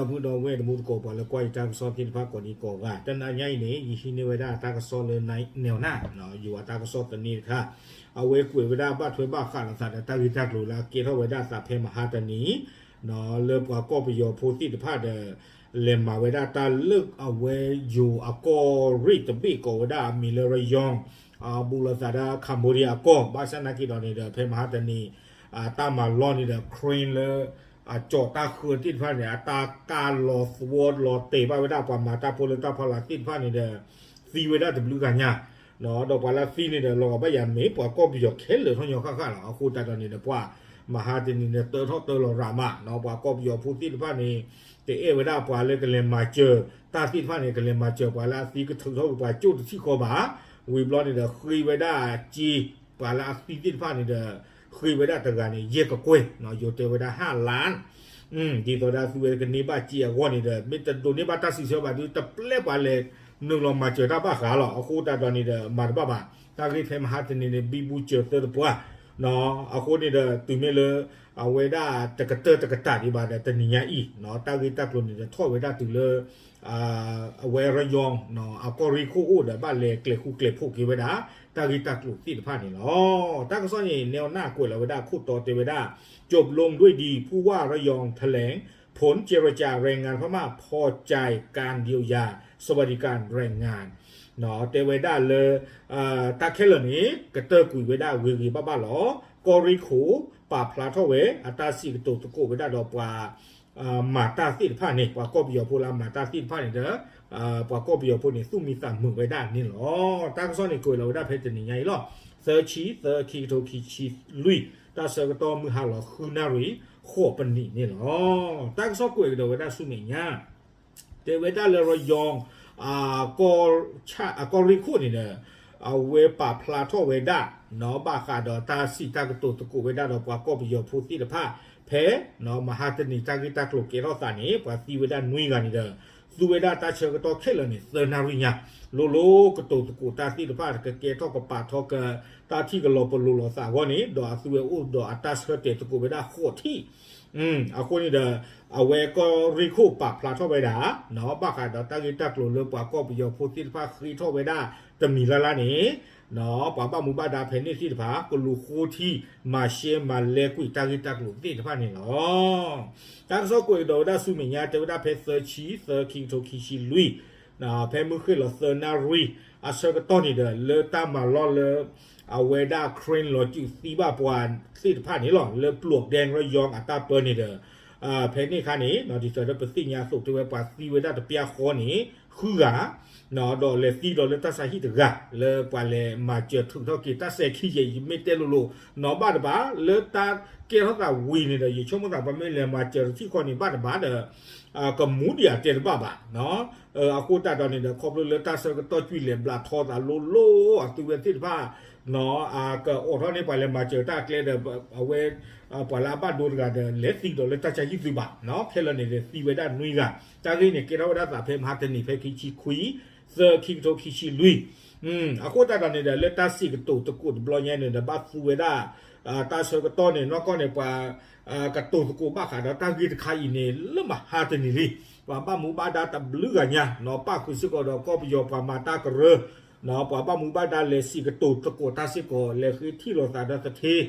တော်ဘူးတော်ဝဲတမှုကိုပေါ်လေကွာတာကစောဖြစ်ဖာကိုဒီကိုကတန်အညိုင်းနေယရှိနေဝဒတာကစောလေနိုင်နေနာနော်ယူတာကစောတနေခါအဝဲကွေဝဒပတ်ထွေးပါခါလသာတာဝိတက်လိုလာကေထောဝဒတာဖဲမဟာတနီနော်လေပွားကောပယောဖိုတိတဖတ်တဲ့လေမဝဒတာလုတ်အဝဲယူအကောရိတပိကိုဝဒမီလရယောင်အဘူလသာဒါကမ္ဘောဒီးယားကောဘာစနာကီတော်နေတဲ့ဖဲမဟာတနီအာတာမလောနေတဲ့ခရင်လေ အကြောတာခွတိဖာနေအတာကာလောစဝတ်လောတေဘဝဒပမာတာပိုလတာဖလာတိဖာနေတဲ့စီဝဒတဘလူကညာနော်တော့ပါလာစီနေတဲ့လောဘယံမေပွားကောပြီးရခဲလေထွန်ရခခလာအခုတတ်တော်နေတဲ့ပွားမဟာတင်နေတဲ့တော်တော်တော်လောရာမနော်ပွားကောပြီးရဖူတိဖာနေတေအဝဒပွားလေကလေးမာချေတာတိဖာနေကလေးမာချေပွားလာစီကထုံတော့ပွားကျုပ်တိခေါ်ပါဝီဘလော့ နေတဲ့ခရီဝဒជីပွားလာစီတိဖာနေတဲ့ခရီဝဒတကနေရက်ကကွဲနော်ယိုတေဝဒ5ล้าน อืมဒီတော့ဒါသူရဲ့ကနေပါကြည့်ရဝနေတယ်မိတ္တိုနေပါတဆီဆောပါဒီတပလက်ပါလေနုလောမချတာပါခါလောအခုတတော်နေတဲ့မာပါပါတာဂိဖေမဟာတနေနေဘီဘူးချတဲ့ပွားနော်အခုနေတဲ့သူမေလ အဝေဒတကတတကတဒီပါတဲ့တနိညာဤနော်တာဂိတက်လို့နေတဲ့ထောဝေဒတူလေအာအဝေရယောင်နော်အကောရီခိုအိုဒါပါလေကလေခုကလေဖို့ကိဝဒတာဂိတက်လို့တိတဖာနေလောတာကစောနေနေနာကိုလဝဒခုတော်တေဝဒจบลงด้วยดีผู้ว่าระยองแถลง ผลเจรจาแรงงานพม่าพอใจการเยียวยา สวัสดิการแรงงานเนาะเตเวดาเลยอ่าตาเคลนี้กระเตอร์กุยเวดาเวรีบ้าบ้าหรอ ကောရိခိုပါဖလာထောဝဲအတာစီတုတ်ကိုဝဒတော့ပွာအာမာတာစီဖာနေပွာကော်ပီယောဖိုလာမာတာစီဖာနေတဲ့အာပွာကော်ပီယောဖိုနေစုမီတာမှုဝဒနင်းလောတာကစောနေကိုလောဝဒဖဲတနေညာလောသဲချီသဲခီတိုခီချီလွိတာဆကတော့မဟာလောခုနာရီခောပနိနေလောတာကစောကိုလောဝဒစုမီညာတေဝဒလရယောင်အာကောချာကော်ရီခိုနေတဲ့အဝဲပါဖလာထောဝဲဒါ နောဘာခါဒတာစီတကတုတကုဝေဒတော့ပွားကောပယောဖူတိတဖဖဲနော်မဟာတနီတကိတကလုကေရောတာနေပွားစီဝေဒနွေကနေတယ်သူဝေဒတာချေကတော့ခဲလနေသနာရိညာလိုလိုကတုတကုတာစီတဖကကေတော့ကပါတော့ကတာတိကလောပလိုလောစာဝနေတော့သူဝေဥတော့အတတ်စတဲ့တကုဝေဒခိုတီอืมအခုနေတဲ့အဝဲကောရီခုပပလာထောဝဲတာနော်ပခါတော့တကိတက်လို့လို့ပွားကောပယောဖိုတိဖာခရီထောဝဲတာတမီလာလာနေ နော်ပပမူပါတာဖဲနေစီတဖာကလူခိုတီမာရှေမာလဲကွီတကိတက်လို့တိတဖာနေနော်တက်ဆောကွေတော့ဒါဆုမညာတေဝဒါဖဲဆာချီဆာကီတိုခီရှိလူနော်ဖဲမှုခေလဆနာရီအစကတော့နေတယ်လေတာမလောလေအဝဲဒါခရင်လောကျူစီဘပွန်စီတဖာနေလောလေပလုတ်ဒန်ရယောင်အတာပနေတယ်အာဖဲနေခါနေနော်ဒီစရပစီညာဆုတ်တွေပါစီဝဲဒါတပြခေါ်နေ ခူကနော်တော့လေစီတော့လေတဆာဟိတကလေပါလေမာချထုတော့ကိတဆေခိယေမီတဲလိုလိုနော်ဘာတပါလေတာကေဟတာဝီနေတယ်ရေချုံမတာပမဲလေမာချစီခေါ်နေဘာတပါတဲ့အာကမူဒီယာတဲပါပါနော်အခုတတော်နေတဲ့ခေါပလိုလေတဆာကတော့ကျွီလေဘလာထောတာလိုလိုအတူဝဲတိပါ နော်အာကအော်ထောနေပါလေမာချတာကလေအဝဲပလာဘဒိုရကလက်စီတော့လက်တချာကြီးစုပါနော်ဖဲလနေတဲ့စီဝဲတာနွေးကတာကိနေကေရောဒါတာဖဲမဟာတနီဖဲခိချီခွီဇာခိတိုခိချီလူอืมအခုတတော်နေတဲ့လက်တစီကတူတကုတ်ဘလောညနေတဲ့ဘတ်ဖူဝဲတာအာတာဆောကတော့နေနော်ကောနေပါအာကတူတကုဘခါတော့တာကိတခိုင်နေလမဟာတနီလီပါပမူပါဒါတဘလူကညာနော်ပါခုစကတော့ကောပယောပါမာတာကရ နော်ပပမူပါဒါလေစီကတူတကုတာစီကိုလေခိထီလောတာဒသသေး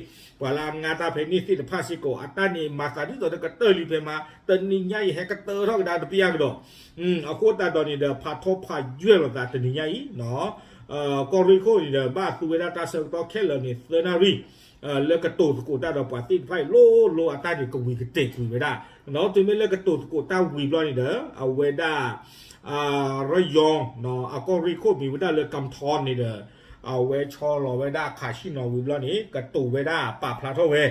wala ngata pheni sit phasi ko atani masadi to ka te li phe ma tani nyai he ka te ro da pia do um akho ta do ni da pha tho pha yue lo da tani nyai no uh ko ri ko ni da ba su we da ta so to khe lo ni scenery အဲလက်ကတူကိုတာတော့ပါတိဖိုင်လိုလိုအတာဒီကိုဝီကတိကူဝေဒါနော်သူမဲလက်ကတူကိုတာဝီဘလောနေတယ်အဝေဒါ အာရယောင်နော်အကောရီကိုမီဝေဒါလက်ကမ်ထွန်နေတယ်အဝဲချောလောဝဲဒါခါရှိနော်ဝီဘလနေကတူဝဲဒါပပလာတော့ဝဲ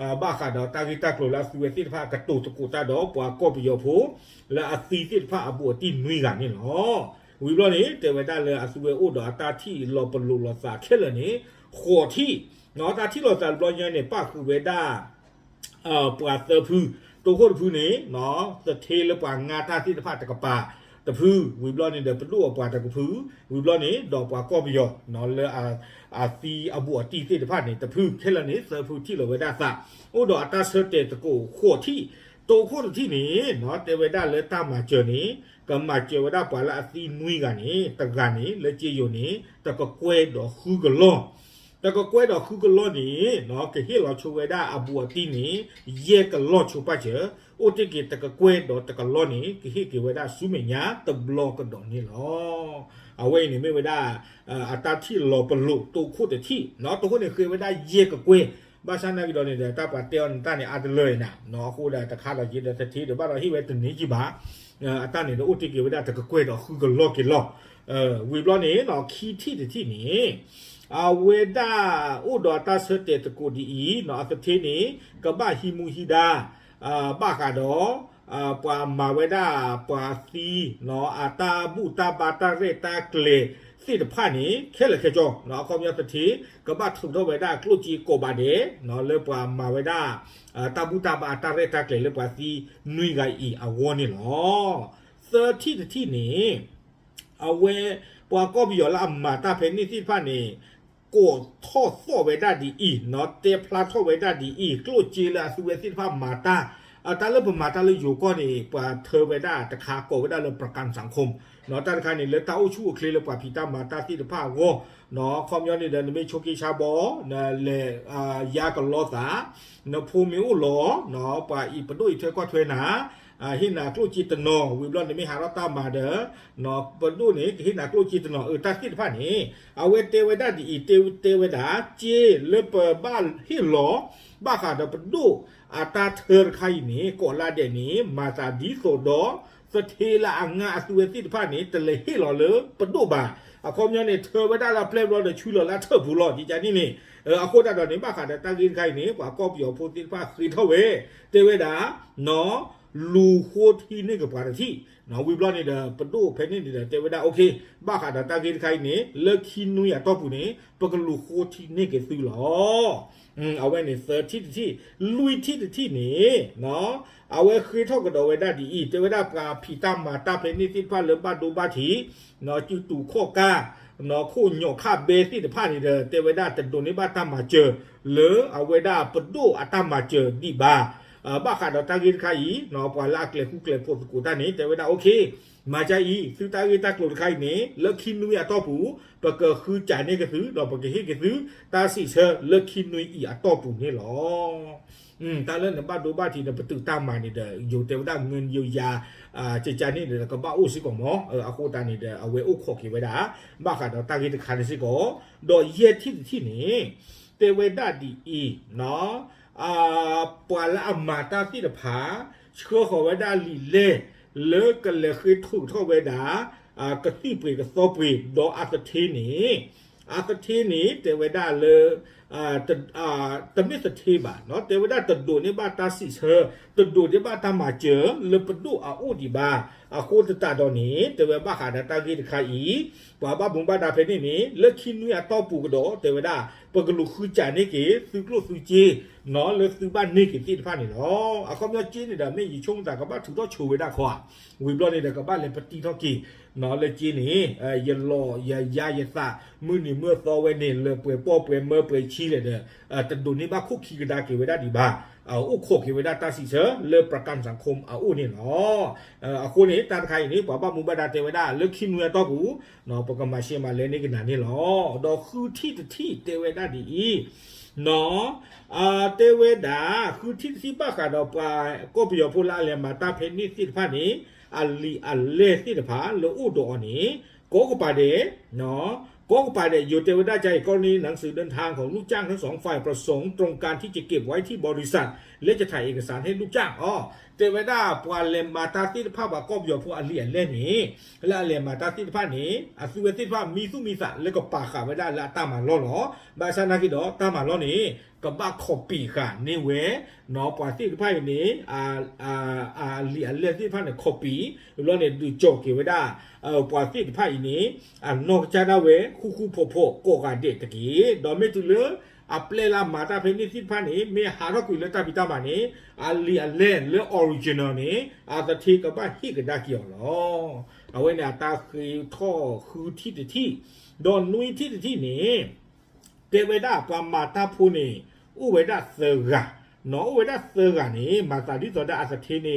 အဘာခါတော့တာဂီတာကလိုလာစုဝဲတိဖာကတူတကူတာတော့ပွာကောပီယောဖိုလာအစီတိဖာအဘူတိနွေကနေလောဝီဘလနေတေဝဒါလေအစုဝဲအိုတော့အတာတီလောပလူလောစာခဲလနေခေါ်တီနော်တာတီလောစာဘလညနေပခုဝဲဒါအပွာသဖူတူခုဖူနေနော်သထေလပွာငါတာတိတဖာတကပါ တဖူဝီဘလနေတယ်ပလူအပွားတကဖူဝီဘလနေတော့ပွာကောပယောနော်လေအာအာစီအဘူအတီတိတဖာနေတဖူခဲလနေသဖူတီလောဝဒသအိုတော့အတဆတ်တဲ့တကိုခိုတီတိုခုတတိနေနော်တေဝဒလေတမချေနေကမချေဝဒပါလာအစီနွီကနေတကနေလေချေယိုနေတကကွဲတော့ခူကလော တကကွဲတော့ခူကလောနေနော်ကဟေလောချိုဝဒအဘူအတိနေယေကလောချိုပါချေအိုတကေတကကွဲတော့တကလောနေကဟေကေဝဒဆုမညာတဘလောကတော့နေလောအဝဲနေမေဝဒအတာတိလောပလုတိုခုတတိနော်တိုခုနေခေဝဒယေကကွဲဘာသာနာကီတော့နေတဲ့တပ်ပါတဲန်တန်နေအတလွေနာနော်ခုလာတခါတော့ရတဲ့တီတော့ဘာလို့ဟိဝဲတနေကြီးပါအတန်နေတော့ဥတီကေဝဒတကကွဲတော့ခုကလော့ကလော့အဲဝီဘလော့နေနော်ခီတီတီနေ အဝေဒဥဒတာစတဲ့တကိုဒီနော်အတသေးနေကဘာဟီမူဟီဒါအာဘာကတော့အာပွာမာဝေဒပွာစီနော်အတာဘူတာဘာတာရတာကလေစစ်တဖာနေခဲလခဲကြောနော်အကောမြတ်တိကပတ်ထုတော့ဝေဒကလုကြီးကိုပါတဲ့နော်လေပွာမာဝေဒအာတဘူတာဘာတာရတာကလေလေပွာစီနွိကဤအဝနေလော30တိနေအဝဲပွာကောဘီယောလာမာတာဖဲနေစစ်ဖာနေ ကိုထော့ဆော့ဝေဒဒီဤနော်တေဖလာထော့ဝေဒဒီဤကလုကြီးလာစုဝဲစစ်ဖာမာတာအတာလပမာတာလယူကောနေပွာเธอเวดาตะคาโกเวดาลประกันสังคม နော်တတ်ခါနေလေတောက်ချူကလေးလပပီတာမာတာတိတဖာကိုနော်ကွန်မြူနီတဲ့နမေချိုကီချာဘောနော်လေအာယာကလောသာနော်ဖူမီဦးလောနော်ပါဤပဒွိထွဲကွာထွဲနာ အာဟိနာကလုจิตနောဝိဘလနမေဟာရတာမာဒနော်ပဒုနေဟိနာကလုจิตနောအတာတိတဖာနေအဝေတေဝဒဒီတေဝတေဝဒဂျေလေပဘလဟိလောဘာခါဒပဒုအတာเธอခိုင်နေကောလာတဲ့နေမာတာဒီဆိုတော့ สเทละอังงาสุเวติพานี่ตะเลเฮลอเลปะโดบาအခေါမျောနေထောဝဒလာပလက်လောချူလောလာထဘူးလောဒီကြနေနေအခုတတော်နေပါခါတဲ့တကိခိုင်နေကွာကော့ပြောဖို့တိဖာခိထောဝဲတေဝဒာနော် လူခိုတီနေကပါရတိနော်ဝီဘလနေတဲ့ပဒိုဖဲနေတဲ့တေဝဒာโอเคဘာခါတဲ့တကိခိုင်နေလက်ခီနူရတော့ဘူးနေပကလူခိုတီနေကသူလောอืมเอาไว้ใน30ที่ลุยที่ที่นี่เนาะเอาไว้คือเท่ากับเอาไว้ได้ดีอีแต่ว่าได้ปลาผีตามมาตาเพนิสิพาเลบาดูบาทีเนาะจุตูข้อกาเนาะคู่หยกคาเบสิตพานี่เด้อแต่ว่าได้แต่โดนนี่บาตามมาเจอหรือเอาไว้ได้ปดูอาตามมาเจอดีบา เอ่อบ้าขาดตากินไข่เนาะปลาลากเลยคู่เกลพวกกูตานี่แต่ว่าได้โอเค มาใจอีซื้อตากินตากลุไข่นี่แล้วคินนุยอะตอปูปะเกอคือจ่ายนี่ก็ซื้อดอกปะเกเฮก็ซื้อตาสิเชอแล้วคินนุยอีอะตอปูนี่หรอ อืมตาเล่นบ้านดูบ้านทีเนี่ยประตูตามมานี่เด้ออยู่เทวดาเงินเยียวยาอ่าเจจานี่เด้อก็บ้าอู้สิก่อนหมอเอออาโคตานี่เด้อเอาไว้อู้ขอกไว้ดาบ้าค่ะดอกตากิตคันสิก่อดอกเยที่ที่นี่เทวดาดีอีเนาะ အာပွာလာအမာတာတိတဖာစခောခဝဒါလီလေလေကလေခိထုထောဝဒါအာကတိပိကသောပိဒေါ်အတတိနီအတတိနီတေဝဒါလေအာတအာတမစ်တတိပါနော်တေဝဒါတဒိုနေပါတာစီဆာတဒိုနေပါတာမချေလေပဒိုအူဒီပါအခုတတတော်နေတေဝဘခါဒတာဂိတခိုင်ဘာဘဘုံဘာဒါဖေနေနေလက်ခိနွေအတော့ပူကတော့တေဝဒါ ปกลุคือจ่านี่เก๋ซื้อกลุซื้อจีเนาะเลยซื้อบ้านนี่เก๋ตีผ้านี่เนาะอ่ะเขาไม่จีนี่เดี๋ยวไม่ยี่ชงแต่กับบ้านถูกต้องชูไว้ได้ขวาวิบล้อนี่เดี๋ยวกับบ้านเลยปฏิทอกีเนาะเลยจีนี่เออยันรอยันยายันซามือนี่เมื่อซอไว้นี่เลยเปื่อยป้อเปื่อยเมื่อเปื่อยชี้เลยเด้อเออแต่ดูนี่บ้านคุกขี้กระดาเก๋ไว้ได้ดีบ้าง โคกิเวดาตาสิเชเลประกันสังคมเอาอุนี่เนาะเอ่อအခုนี่ตาไข่นี่ปะปะมุบดาเทวดาเลคินวยตอกูเนาะปกมาเชมาเลนี่กนานี่เนาะดอกคือที่ที่เทวดาดีอีเนาะอ่าเทวดาคือที่ที่ปะกะดอกปาก็เปียพูละเลมาตาเพ นี่สิพะนี่อัลลีอัลเลสิพะโลอุดอนี่ก็ก็ปาเดเนาะก็ไปเนี่ยอยู่เทวดาใจกรณีหนังสือเดินทางของลูกจ้างทั้งสองฝ่ายประสงค์ตรงการที่จะเก็บไว้ที่บริษัท และจะถ่ายเอกสารให้ลูกจ้างอ๋อเทวดาปวาเลมมาตาติภาพว่าก็อยู่พวกอเลียนเล่นนี้และอเลียนมาตาติภาพนี้อสุเวติภาพมีสุมีสัแล้วก็ปากขาไว้ได้ละตามมาล้อหรอบาชานาคิดอตามมาล้อนี้ก็บ้าขอบปีค่ะนี่เวเนาะปวาติภาพนี้อ่าอ่าอ่าเลียนเล่นติภาพเนี่ยขอบปีล้อเนี่ยดูโจก aplela mata pheni thi phani me haro ku le ta pita mani ali ale le original ni a the thi ka ba hi ka da ki lo awe na ta khi tho khu thi ti thi don nui thi ti thi ni te we da pa mata phu ni u we da se ga no we da se ga ni mata di so da a the thi ni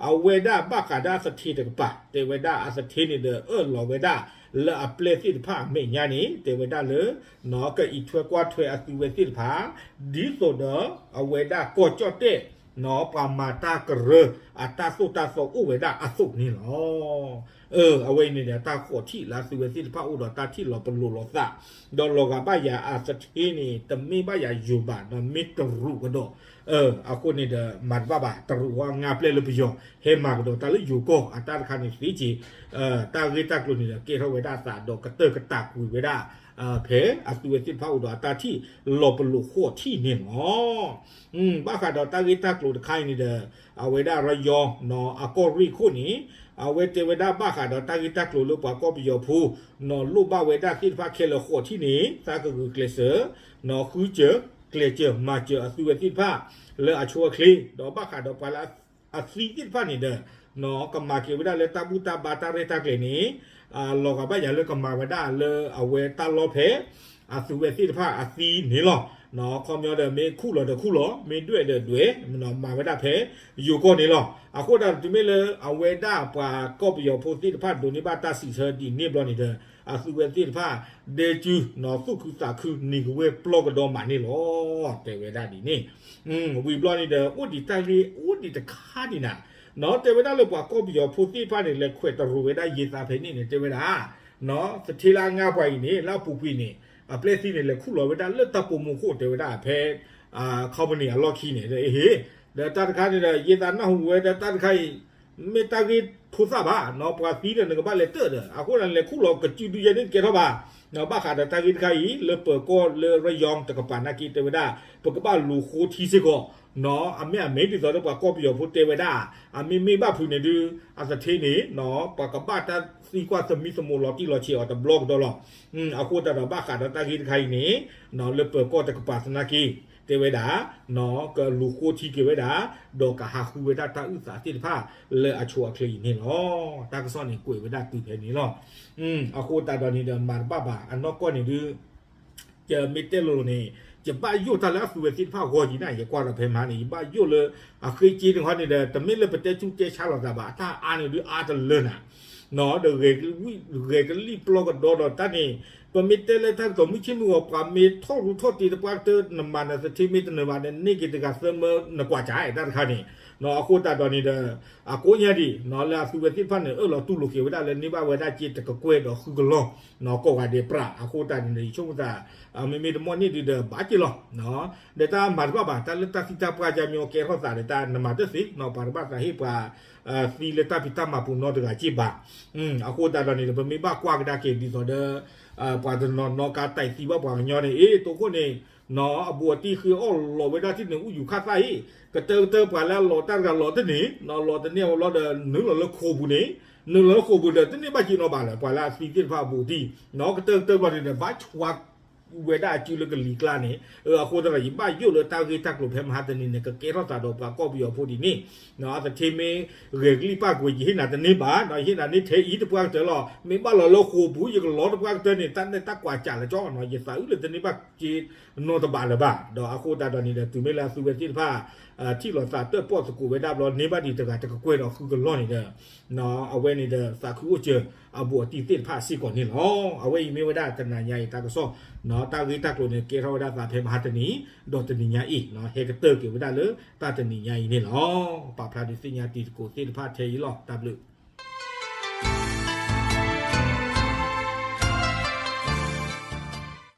အဝေဒပါမဘူဘာဒါနေကလူချော့ထွဲမှာကြကီပွာလေတပတ်တငါအော်ဘာသခိုင်းနေဒီဆိုတဲ့အဝေဒပဒုတာတုတာသောအဆုနေနော်ကနေမမတဒူအကလို့ကြည့်ချီအချီရလေနေမောပွာကမှာကြောတကီအဝေ နော်ปามาตากระเรอัตตาสุตาสอุเวดาอสุนี่หรอเออเอาไว้นี่เดี๋ยวตาโคที่ลาสิเวสิพระอุดตาที่หลอปลุลอสะดอลกาบายาอาสทีนี่ตมีบายาอยู่บาดมิตรุกระโดเอออาคนนี่เดมัดบ้าบาตรุว่างาเปลลปยองเฮมากระโดตาลอยู่ก็อัตตาคานิสีจีเออตาเกตากลุนี่เดเกเทเวดาสาดอกกระเตกระตากุเวดา ဖောက်တော့အတာတိလောပလူခိုတိနေနော်อืมဘာကတော့တာဂေတာကလိုတခိုင်းနေတဲ့အဝေဒရယောနော်အကောရိခုနီအဝေတေဝဒဘာခါတော့တာဂီတက်လိုလို့ပါကောပီယောဖူနော်လူဘဝေဒခိဖာခဲလခိုတီနေသာကကူကလဆာနော်ခူချေကလေချေမာချေအစုဝတိဖာလေအချောကလီတော့ဘာခါတော့ပါလာအစီတိဖာနေတယ်နော်ကမာကေဝဒလေတဘူတာဘာတာရတာကလေနေ အာလောကဘရလေကမာဝဒလေအဝေတာလောဖေအစုဝတိဖာအစီနေလောနော်ခေါမျောတဲ့မေခုလောတဲ့ခုလောမေတွေ့တဲ့တွေ့နော်မာဝဒဖေယူကိုနေလောအခုတော့ဒီမေလေအဝေဒပွာကောပီယောဖိုတိဖတ်ဒိုနေဘာတာစီဆာဒီနေဘလောနေတဲ့အစုဝတိဖာဒေကျူနော်စုခုစာခုနေကွေပလော့ကတော့မနေလောတေဝဒဒီနေอืมဝီဘလောနေတဲ့ဥဒီတိုင်ရီဥဒီတခါဒီနာ နော်တေဝဒလို့ပွာကောပီယောဖိုတိဖာနေလေခွေတရူဝဒရေသာဖေနေနေတေဝဒနော်စတိလာငါပွားကြီးနေလောက်ပူပိနေအပလက်စီနေလေခုလောဝဒလက်တပူမှုခုတေဝဒဖဲအာခေါပနီအလော့ခီနေတယ်ဟေးဒါတတ်ခါနေတဲ့ရေသာနာဟူဝဲတတ်ခိုင်မေတာဂီ ခုစားပါနော်ပွာဖီးတဲ့ငါဘာလက်တဲ့အခုလည်းလေခုလောကကျူတူရနေကြတော့ပါနော်ဘာခါတဲ့တာဂီခိုင်လေပကောလေရယောင်တကပနာကီတေဝဒပကပလူခိုတီစေကောနော်အမေအမေဒီတော့ဘာကောပီယောဖို့တေဝဒအမေမေဘဖူနေတူအစသေးနေနော်ပကပတာစီကွာစမီစမိုလော်တီလော်ချီအော်တဘလော့ဒေါ်လောอืมအခုတတော့ဘာခါတဲ့တာဂီခိုင်နေနော်လေပကောတကပစနာကီ เทวดาเนาะก็ลูโคที่เทวดาดอกกะหาคูเวดาตาอุสาติภาเลอชัวคลีนี่เนาะตากซ่อนนี่กวยเวดาตุเพนี่เนาะอืมอะโคตาดอนี่เดมาบาบาอันนอกก็นี่ดือจะมิเตโลนี่จะบ้ายุตาลาสุเวสิภาโกจีน่ะอย่ากว่าละเพมานี่บ้ายุเลยอะเคยจีนฮอนี่เดตะมิเลปะเตจุเจชาลอดาบาตาอานี่ดืออาตะเลน่ะเนาะเดเกวิเกลิปลอกดอดตานี่ ปมิเตเลยท่านก็มิชิมัวปามีทอรุทอตีตะปาเตนมันนะสติมิตนวานี่นี่กิตกะเสมนกว่าจ่ายตาคานี่နော်အခုတတော်နေတဲ့အကိုညဒီနော်လာသူပဲတိဖတ်နေအဲ့လိုသူ့လူကေဝဒလည်းနေပါဝဒကြည့်တကကွဲတော့ခုကလောနော်ကောကဒီပရာအခုတနေချုံတာအမေမေတမောနေဒီဒဘာချီလောနော်ဒေတာမတ်ဘဘာတလတခိတာပကြမျိုးကေဟောတာဒေတာနမတစီနော်ပါရဘတာဟိပါအာစီလတာပိတမပူနော်တကကြည့်ပါอืมအခုတတော်နေဘမေဘကွာကဒါကေဒီဆိုတဲ့ อ่าปวดนอนนอกาไตตีว่าปวดยอนี่เอตัวคนเองนออบัวตีคืออ้อหลอเวลาที่หนึ่งอูอยู่ข้าไตก็เติมเติมปวดแล้วหลอตั้งกันหลอตันี้นอหลอตันี้หลอเดินหนึ่งหลอเลิกโคบุนี้หนึ่งหลอโคบุเดินตันี้บ้าจีนอบาเลยปวดแล้วสีเทียนฟ้าบูดีนอกระเติมเติมปวดเนี่ยบ้าชวัก ဝေဒာကျူလကလီကလာနေအခုတော့ရပါယုလတာဂီတက်လို့ဖဲမဟာတနေကကေရတာတော့ပါကော့ပြီးရဖို့ဒီနေနော်အတေမေရေဂလီပါကိုယိနာတနေပါနော်ယိနာနေသေးဤတပွားတယ်လို့မေပါလောခိုဘူးယကလောတပွားတဲ့နေတန်တဲ့တက်ကွာကြလေကြောနော်ယစာဥလေတနေပါจีနော်တပါလပါတော့အခုတတော်နေတဲ့သူမေလာစုပဲတိဖာအာတိလောစာတက်ပေါ့စကူဝေဒဘလောနေပါဒီတကတကကွဲတော့ခုကလောနေတဲ့နော်အဝဲနေတဲ့စာခုအချအဘူအတိတိဖာစီကောနေလောအဝဲမေဝဒတနာညာတာကဆော နော်တာဂီတက်လို့နေကေရောဒတာဖေမဟာတနီဒေါ်တနီညာဤနော်ဟေကတကေဝဒလေတာတနီညာဤနေလောပါဖလာဒီစညာတီကိုတိဖာထေရီလော W